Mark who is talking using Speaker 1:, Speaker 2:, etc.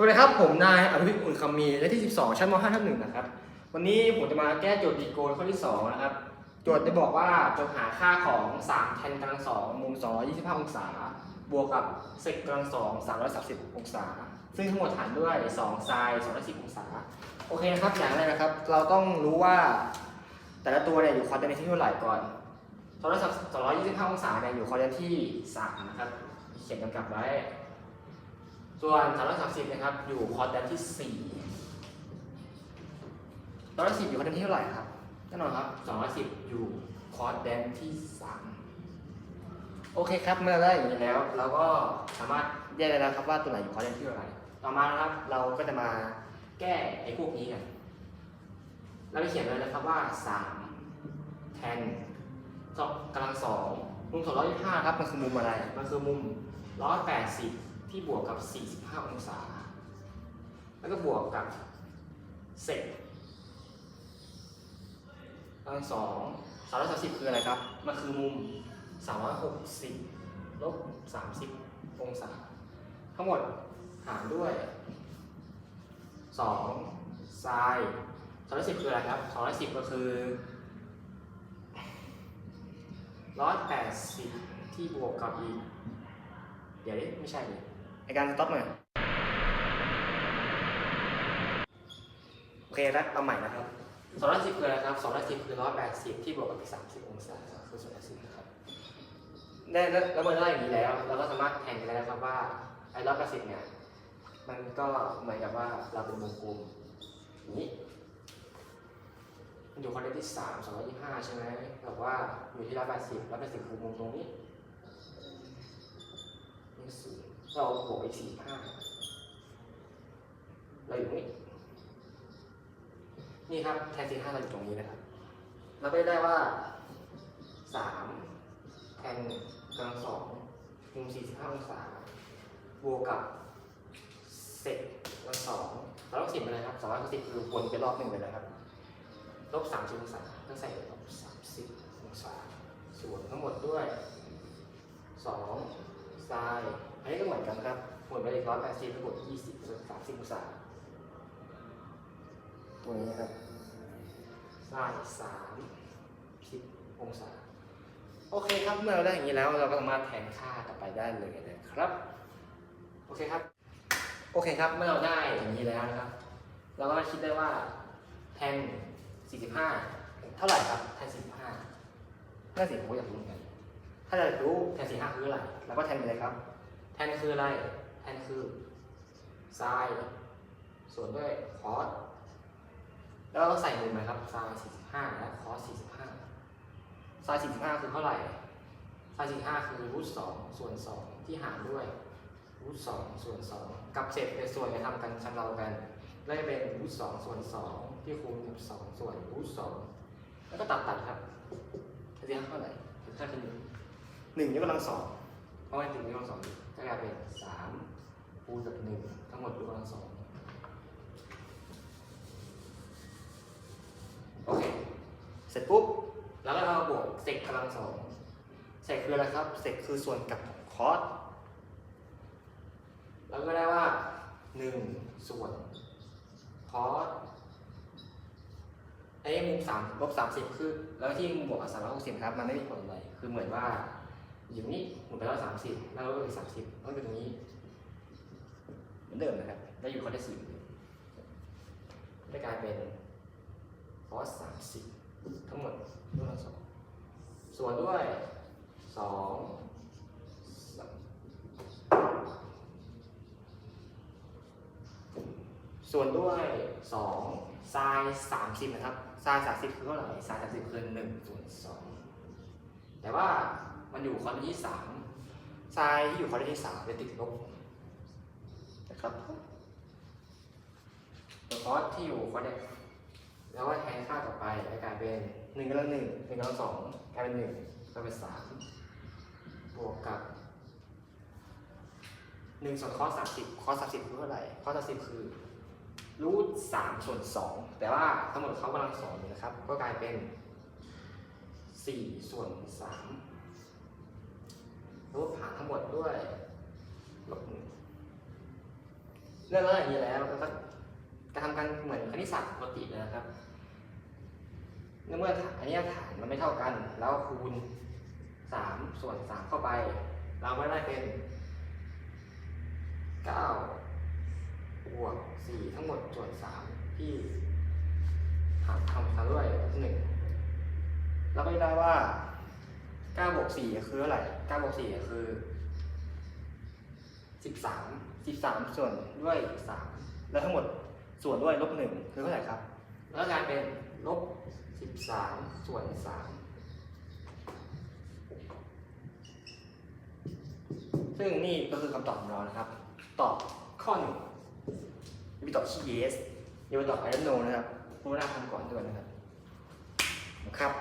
Speaker 1: สวัสดีครับ ผมนายอภิวิทย์อุ่นคำมีเลขที่ 12 ชั้นม 5 ทับหนึ่งนะครับ วันนี้ผมจะมาแก้โจทย์ดีโกนข้อที่ 2 นะครับ โจทย์จะบอกว่าจงหาค่าของ 3 แทนกำลังสองมุม 225 องศา บวกกับเซกกำลังสอง330 องศา ซึ่งทั้งหมดหารด้วย2ไซน์210 องศา โอเคนะครับ อย่างแรกนะครับ เราต้องรู้ว่าแต่ละตัวเนี่ยอยู่ควอเตอร์ที่เท่าไหร่ก่อน225 องศาเนี่ยอยู่ควอเตอร์ที่ 3 นะครับ เขียนกำกับไว้ ส่วน330นะครับ อยู่คอร์ดแดนที่ 4 310 อยู่คอร์ดแดนที่เท่าไหร่ครับ แน่นอนครับ 210 อยู่คอร์ดแดนที่ 3 โอเคครับ เมื่อเราได้อย่างนี้แล้ว เราก็สามารถแยกได้แล้วครับว่าตัวไหนอยู่คอร์ดแดนที่เท่าไหร่ต่อมานะครับ เราก็จะมาแก้ไอ้พวกนี้กัน เราจะเขียนเลยนะครับว่า 3 แทนสองกำลังสองมุม225ครับ มันคือมุมอะไร มันคือมุม180 ที่บวกกับ 45 องศา แล้วก็บวกกับเศษกำลังสองสามร้อยสามสิบคืออะไรครับ มันคือมุม360ลบ30องศา ทั้งหมดหารด้วย2ไซน์210คืออะไรครับ210ก็คือ180ที่บวกกับอีก เดี๋ยวนี้ไม่ใช่เลย ในการสต็อปหน่อยโอเคแล้วเอาใหม่นะครับ210คืออะไรครับ210คือ180ที่บวกกับอีก30องศาคือ210นะครับได้แล้วแล้วเมื่อได้อย่างนี้แล้วเราก็สามารถแทนกันได้แล้วครับว่าไอ้180เนี่ยมันก็เหมือนกับว่าเราเป็นวงกลมอย่างนี้มันอยู่คนเลขที่3 225ใช่ไหมแบบว่าอยู่ที่180 180คือมุมตรงนี้นี่ศูนย์ เราบวกอีกสี่ห้าเราอยู่นี่นี่ครับแทนสี่ห้าเราอยู่ตรงนี้นะครับ เราก็จะได้ว่าสามแทนกำลังสองมุมสี่สิบห้าองศาบวกกับเศษกำลังสองเราต้องสิบไปเลยครับสองร้อยสิบคือวนไปรอบหนึ่งไปเลยครับลบสามสิบองศาก็ใส่ลบสามสิบองศาส่วนทั้งหมดด้วยสองไซ นนี้ก็เหมือนกันครับหมดไปอีกร้อยแปดสิบทั้งหมดยี่สิบส่วนสามสิบองศาตัวนี้ครับไซน์สามสิบองศา โอเคครับ เมื่อเราได้อย่างนี้แล้ว เราก็สามารถแทนค่ากลับไปได้เลยนะครับ โอเคครับ โอเคครับ เมื่อเราได้อย่างนี้แล้วนะครับ เราก็คิดได้ว่าแทน45 เท่าไหร่ครับ แทน45น่าสิผมก็อยากรู้เหมือนกัน ถ้าจะรู้แทน45คืออะไร เราก็แทนไปเลยครับ แทนคืออะไร แทนคือไซน์ส่วนด้วยคอสแล้วเราก็ใส่มุมนะครับไซน์45และคอส45ไซน์45คือเท่าไหร่ไซน์45คือรูท2ส่วน2ที่หารด้วยรูท2ส่วน2กับเศษเป็นส่วนจะทำกันชำเรากันได้เป็นรูทสองส่วนสองที่คูณกับสองส่วนรูทสองแล้วก็ตัดตัดครับเรียกเท่าไหร่ถ้าเป็นหนึ่งยกกำลังสองเพราะว่าหนึ่งยกกำลังสอง ก็กลายเป็นสามคูณกับหนึ่งทั้งหมดยกกำลังสองโอเค เสร็จปุ๊บแล้วก็เอาบวกเศษกำลังสองเศษคืออะไรครับเศษคือส่วนกับของคอสแล้วก็ได้ว่าหนึ่งส่วนคอสไอ้มุมสามลบสามสิบคือ แล้วที่มุมบวกกับสามร้อยหกสิบครับ มันไม่มีผลอะไรคือเหมือนว่า อยู่นี้หมุนไปร้อยสามสิบแล้วลบอีกสามสิบต้องเป็นตรงนี้เหมือนเดิมนะครับได้อยู่คอสได้สี่ได้กลายเป็นคอสสามสิบทั้งหมดด้วยสองส่วนด้วยสองสามส่วนด้วยสองไซน์สามสิบนะครับไซน์สามสิบคือเท่าไหร่ไซน์สามสิบคือหนึ่งส่วนสองแต่ว่า มันอยู่คอร์ดที่สามไซน์ที่อยู่คอร์ดที่สามเป็นติดลบนะครับส่วคอร์สที่อยู่คอร์ดเนี่ยแล้วก็แทนค่าต่อไปกลายเป็นหนึ่งกำลังหนึ่งหนึ่งกำลังสองกลายเป็นหนึ่งกลายเป็นสามบวกกับหนึ่งส่วนคอร์สสามสิบคอร์สสามสิบคือเท่าไหร่คอร์สสามสิบคือรูทสามส่วนสองแต่ว่าทั้งหมดเขากำลังสองอยู่นะครับ ก็กลายเป็นสี่ส่วนสาม รูทหารทั้งหมดด้วยลบหนึ่งเรื่องแล้วอย่างนี้แล้วเราก็จะทำกันเหมือนคณิตศาสตร์ปกติเลยนะครับเมื่อฐานอันเนี้ยฐานมันไม่เท่ากัน แล้วคูณสามส่วนสามเข้าไป เราก็ได้เป็นเก้าบวกสี่ทั้งหมดส่วนสามที่หารทำค่าด้วยหนึ่งเราก็ได้ว่า เก้าบวกสี่คือเท่าไหร่เก้าบวกสี่คือสิบสามสิบสามส่วนด้วยสามแล้วทั้งหมดส่วนด้วยลบหนึ่งคือเท่าไหร่ครับ แล้วกลายเป็นลบสิบสามส่วนสามซึ่งนี่ก็คือคำตอบของเรานะครับ ตอบข้อหนึ่งมีตอบที่ yes อย่าไปตอบ I don't know นะครับพูดหน้าคำก่อนด้วยนะครับ ครับ